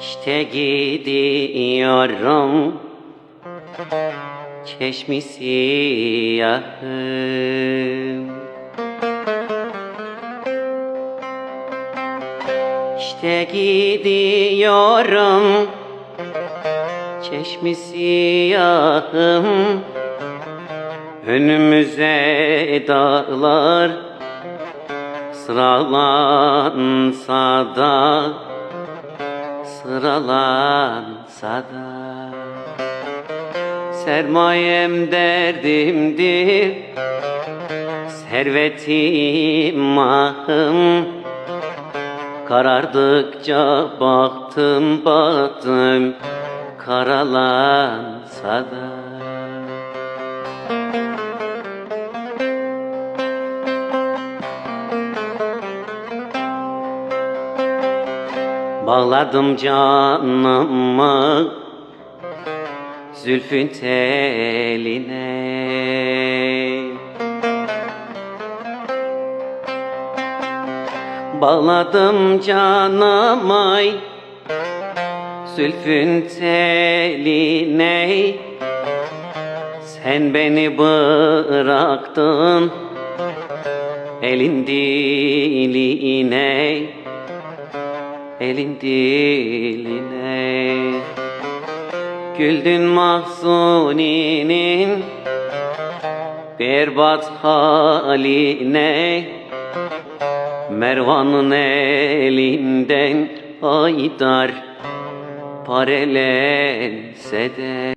İşte gidiyorum. Çeşmi siyahım İşte gidiyorum. Çeşmi siyahım. Önümüze dağlar. Sıralansa da Sıralansa da Sermayem derdimdir Servetim mahım Karardıkça baktım baktım Karalansa da Bağladım canımı Zülfün teline. Bağladım canıma Zülfün teline. Sen beni bıraktın Elin diline Elin diline. Güldün mahzuninin Berbat haline. Mervan'ın elinden Haydar Parelense de